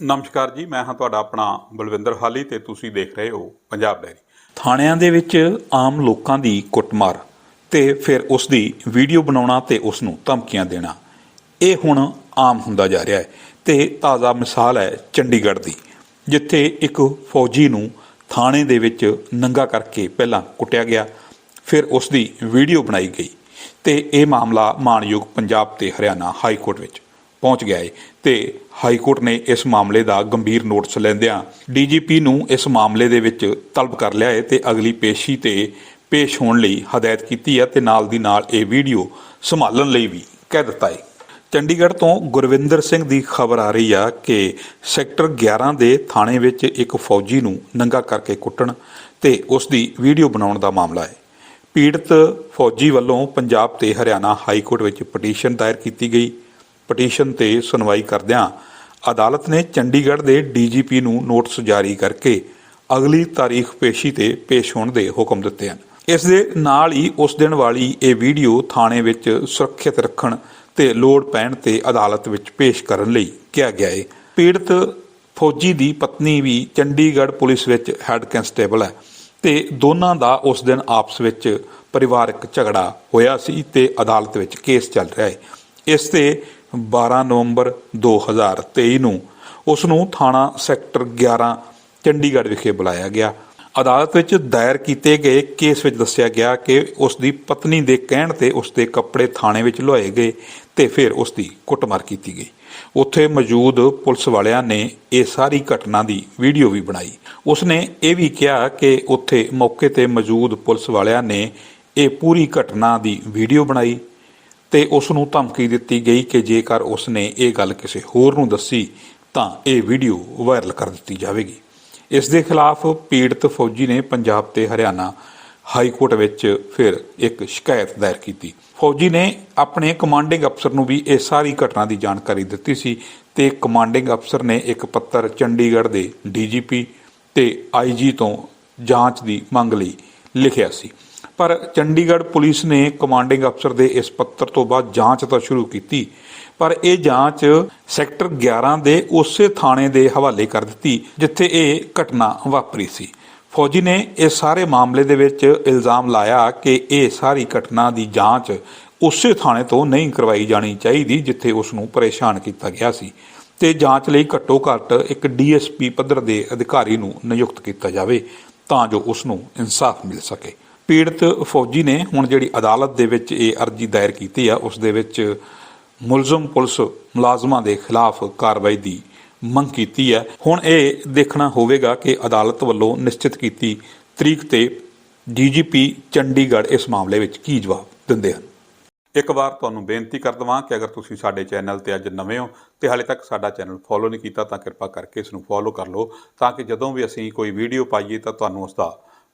ਨਮਸਕਾਰ ਜੀ, ਮੈਂ ਹਾਂ ਤੁਹਾਡਾ ਆਪਣਾ ਬਲਵਿੰਦਰ ਹਾਲੀ ਤੇ ਤੁਸੀਂ ਦੇਖ ਰਹੇ ਹੋ ਪੰਜਾਬ ਡੈਰੀ। ਥਾਣਿਆਂ ਦੇ ਵਿੱਚ ਆਮ ਲੋਕਾਂ ਦੀ ਕੁੱਟਮਾਰ ਤੇ ਫਿਰ ਉਸ ਦੀ ਵੀਡੀਓ ਬਣਾਉਣਾ ਤੇ ਉਸ ਨੂੰ ਧਮਕੀਆਂ ਦੇਣਾ, ਇਹ ਹੁਣ ਆਮ ਹੁੰਦਾ ਜਾ ਰਿਹਾ ਹੈ ਤੇ ਤਾਜ਼ਾ ਮਿਸਾਲ ਹੈ ਚੰਡੀਗੜ੍ਹ ਦੀ, ਜਿੱਥੇ ਇੱਕ ਫੌਜੀ ਨੂੰ ਥਾਣੇ ਦੇ ਵਿੱਚ ਨੰਗਾ ਕਰਕੇ ਪਹਿਲਾਂ ਕੁੱਟਿਆ ਗਿਆ, ਫਿਰ ਉਸ ਦੀ ਵੀਡੀਓ ਬਣਾਈ ਗਈ ਤੇ ਇਹ ਮਾਮਲਾ ਮਾਨਯੋਗ ਪੰਜਾਬ ਤੇ ਹਰਿਆਣਾ ਹਾਈ ਕੋਰਟ ਵਿੱਚ ਪਹੁੰਚ ਗਿਆ ਹੈ ਤੇ ਹਾਈ ਕੋਰਟ ਨੇ ਇਸ ਮਾਮਲੇ ਦਾ ਗੰਭੀਰ ਨੋਟਿਸ ਲੈਂਦਿਆਂ ਡੀਜੀਪੀ ਨੂੰ ਇਸ ਮਾਮਲੇ ਦੇ ਵਿੱਚ ਤਲਬ ਕਰ ਲਿਆ ਹੈ ਤੇ ਅਗਲੀ ਪੇਸ਼ੀ ਤੇ ਪੇਸ਼ ਹੋਣ ਲਈ ਹਦਾਇਤ ਕੀਤੀ ਹੈ ਤੇ ਨਾਲ ਦੀ ਨਾਲ ਇਹ ਵੀਡੀਓ ਸੰਭਾਲਣ ਲਈ ਵੀ ਕਹਿ ਦਿੱਤਾ ਹੈ ਚੰਡੀਗੜ੍ਹ ਤੋਂ ਗੁਰਵਿੰਦਰ ਸਿੰਘ ਦੀ ਖਬਰ ਆ ਰਹੀ ਆ ਕਿ ਸੈਕਟਰ 11 ਦੇ ਥਾਣੇ ਵਿੱਚ ਇੱਕ ਫੌਜੀ ਨੂੰ ਨੰਗਾ ਕਰਕੇ ਕੁੱਟਣ ਤੇ ਉਸ ਦੀ ਵੀਡੀਓ ਬਣਾਉਣ ਦਾ ਮਾਮਲਾ ਹੈ ਪੀੜਤ ਫੌਜੀ ਵੱਲੋਂ ਪੰਜਾਬ ਤੇ ਹਰਿਆਣਾ ਹਾਈ ਕੋਰਟ ਵਿੱਚ ਪਟੀਸ਼ਨ ਦਾਇਰ ਕੀਤੀ ਗਈ। ਪਟੀਸ਼ਨ ਤੇ ਸੁਣਵਾਈ ਕਰਦਿਆਂ ਅਦਾਲਤ ਨੇ ਚੰਡੀਗੜ੍ਹ ਦੇ ਡੀਜੀਪੀ ਨੂੰ ਨੋਟਿਸ ਜਾਰੀ ਕਰਕੇ ਅਗਲੀ ਤਾਰੀਖ ਪੇਸ਼ੀ ਤੇ ਪੇਸ਼ ਹੋਣ ਦੇ ਹੁਕਮ ਦਿੱਤੇ ਹਨ। ਇਸ ਦੇ ਨਾਲ ਹੀ ਉਸ ਦਿਨ ਵਾਲੀ ਇਹ ਵੀਡੀਓ ਥਾਣੇ ਵਿੱਚ ਸੁਰੱਖਿਅਤ ਰੱਖਣ ਤੇ ਲੋੜ ਪੈਣ ਤੇ ਅਦਾਲਤ ਵਿੱਚ ਪੇਸ਼ ਕਰਨ ਲਈ ਕਿਹਾ ਗਿਆ ਹੈ ਪੀੜਤ ਫੌਜੀ ਦੀ ਪਤਨੀ ਵੀ ਚੰਡੀਗੜ੍ਹ ਪੁਲਿਸ ਵਿੱਚ ਹੈੱਡ ਕਨਸਟੇਬਲ ਹੈ ਤੇ ਦੋਨਾਂ ਦਾ ਉਸ ਦਿਨ ਆਪਸ ਵਿੱਚ ਪਰਿਵਾਰਕ ਝਗੜਾ ਹੋਇਆ ਸੀ ਤੇ ਅਦਾਲਤ ਵਿੱਚ ਕੇਸ ਚੱਲ ਰਿਹਾ ਹੈ ਇਸ ਤੇ 12 ਨਵੰਬਰ 2023 ਨੂੰ ਉਸ ਨੂੰ ਥਾਣਾ ਸੈਕਟਰ 11 ਚੰਡੀਗੜ੍ਹ ਵਿਖੇ ਬੁਲਾਇਆ ਗਿਆ। ਅਦਾਲਤ ਵਿੱਚ ਦਾਇਰ ਕੀਤੇ ਗਏ ਕੇਸ ਵਿੱਚ ਦੱਸਿਆ ਗਿਆ ਕਿ ਉਸ ਦੀ ਪਤਨੀ ਦੇ ਕਹਿਣ ਤੇ ਉਸ ਦੇ ਕੱਪੜੇ ਥਾਣੇ ਵਿੱਚ ਲੁਆਏ ਗਏ ਤੇ ਫਿਰ ਉਸ ਦੀ ਕੁੱਟਮਾਰ ਕੀਤੀ ਗਈ। ਉੱਥੇ ਮੌਜੂਦ ਪੁਲਿਸ ਵਾਲਿਆਂ ਨੇ ਇਹ ਸਾਰੀ ਘਟਨਾ ਦੀ ਵੀਡੀਓ ਵੀ ਬਣਾਈ। ਉਸਨੇ ਇਹ ਵੀ ਕਿਹਾ ਕਿ ਉੱਥੇ ਮੌਕੇ ਤੇ ਮੌਜੂਦ ਪੁਲਿਸ ਵਾਲਿਆਂ ਨੇ ਇਹ ਪੂਰੀ ਘਟਨਾ ਦੀ ਵੀਡੀਓ ਬਣਾਈ ਤੇ ਉਸ ਨੂੰ ਧਮਕੀ ਦਿੱਤੀ ਗਈ ਕਿ ਜੇਕਰ ਉਸ ਨੇ ਇਹ ਗੱਲ ਕਿਸੇ ਹੋਰ ਨੂੰ ਦੱਸੀ, ਤਾਂ ਇਹ ਵੀਡੀਓ ਵਾਇਰਲ ਕਰ ਦਿੱਤੀ ਜਾਵੇਗੀ। ਇਸ ਦੇ ਖਿਲਾਫ ਪੀੜਤ ਫੌਜੀ ਨੇ ਪੰਜਾਬ ਤੇ ਹਰਿਆਣਾ ਹਾਈ ਕੋਰਟ ਵਿੱਚ ਫਿਰ ਇੱਕ ਸ਼ਿਕਾਇਤ ਦਾਇਰ ਕੀਤੀ। ਫੌਜੀ ਨੇ ਆਪਣੇ ਕਮਾਂਡਿੰਗ ਅਫਸਰ ਨੂੰ ਵੀ ਇਹ ਸਾਰੀ ਘਟਨਾ ਦੀ ਜਾਣਕਾਰੀ ਦਿੱਤੀ ਸੀ ਤੇ ਕਮਾਂਡਿੰਗ ਅਫਸਰ ਨੇ ਇੱਕ ਪੱਤਰ ਚੰਡੀਗੜ੍ਹ ਦੇ ਡੀਜੀਪੀ ਤੇ ਆਈਜੀ ਤੋਂ ਜਾਂਚ ਦੀ ਮੰਗ ਲਈ ਲਿਖਿਆ ਸੀ। ਪਰ ਚੰਡੀਗੜ੍ਹ ਪੁਲਿਸ ਨੇ ਕਮਾਂਡਿੰਗ ਅਫਸਰ ਦੇ ਇਸ ਪੱਤਰ ਤੋਂ ਬਾਅਦ ਜਾਂਚ ਤਾਂ ਸ਼ੁਰੂ ਕੀਤੀ, ਪਰ ਇਹ ਜਾਂਚ ਸੈਕਟਰ 11 ਦੇ ਉਸੇ ਥਾਣੇ ਦੇ ਹਵਾਲੇ ਕਰ ਦਿੱਤੀ, ਜਿੱਥੇ ਇਹ ਘਟਨਾ ਵਾਪਰੀ ਸੀ। ਫੌਜੀ ਨੇ ਇਸ ਸਾਰੇ ਮਾਮਲੇ ਦੇ ਵਿੱਚ ਇਲਜ਼ਾਮ ਲਾਇਆ ਕਿ ਇਹ ਸਾਰੀ ਘਟਨਾ ਦੀ ਜਾਂਚ ਉਸੇ ਥਾਣੇ ਤੋਂ ਨਹੀਂ ਕਰਵਾਈ ਜਾਣੀ ਚਾਹੀਦੀ, ਜਿੱਥੇ ਉਸ ਨੂੰ ਪਰੇਸ਼ਾਨ ਕੀਤਾ ਗਿਆ ਸੀ। ਤੇ ਜਾਂਚ ਲਈ ਘੱਟੋ ਘੱਟ ਇੱਕ ਡੀਐਸਪੀ ਪੱਧਰ ਦੇ ਅਧਿਕਾਰੀ ਨੂੰ ਨਿਯੁਕਤ ਕੀਤਾ ਜਾਵੇ, ਤਾਂ ਜੋ ਉਸ ਨੂੰ ਇਨਸਾਫ ਮਿਲ ਸਕੇ। ਪੀੜਤ ਫੌਜੀ ਨੇ ਹੁਣ ਜਿਹੜੀ ਅਦਾਲਤ ਦੇ ਵਿੱਚ ਇਹ ਅਰਜ਼ੀ ਦਾਇਰ ਕੀਤੀ ਆ, ਉਸ ਦੇ ਵਿੱਚ ਮੁਲਜ਼ਮ ਪੁਲਿਸ ਮੁਲਾਜ਼ਮਾਂ ਦੇ ਖਿਲਾਫ ਕਾਰਵਾਈ ਦੀ ਮੰਗ ਕੀਤੀ ਹੈ ਹੁਣ ਇਹ ਦੇਖਣਾ ਹੋਵੇਗਾ ਕਿ ਅਦਾਲਤ ਵੱਲੋਂ ਨਿਸ਼ਚਿਤ ਕੀਤੀ ਤਰੀਕ ਤੇ ਡੀਜੀਪੀ ਚੰਡੀਗੜ੍ਹ ਇਸ ਮਾਮਲੇ ਵਿੱਚ ਕੀ ਜਵਾਬ ਦਿੰਦੇ ਹਨ। ਇੱਕ ਵਾਰ ਤੁਹਾਨੂੰ ਬੇਨਤੀ ਕਰ ਦਵਾਂ ਕਿ ਅਗਰ ਤੁਸੀਂ ਸਾਡੇ ਚੈਨਲ ਤੇ ਅੱਜ ਨਵੇਂ ਹੋ ਤੇ ਹਾਲੇ ਤੱਕ ਸਾਡਾ ਚੈਨਲ ਫੋਲੋ ਨਹੀਂ ਕੀਤਾ ਤਾਂ ਕਿਰਪਾ ਕਰਕੇ ਇਸ ਨੂੰ ਫੋਲੋ ਕਰ ਲਓ, ਤਾਂ ਕਿ ਜਦੋਂ ਵੀ ਅਸੀਂ ਕੋਈ ਵੀਡੀਓ ਪਾਈਏ ਤਾਂ ਤੁਹਾਨੂੰ ਉਸ ਦਾ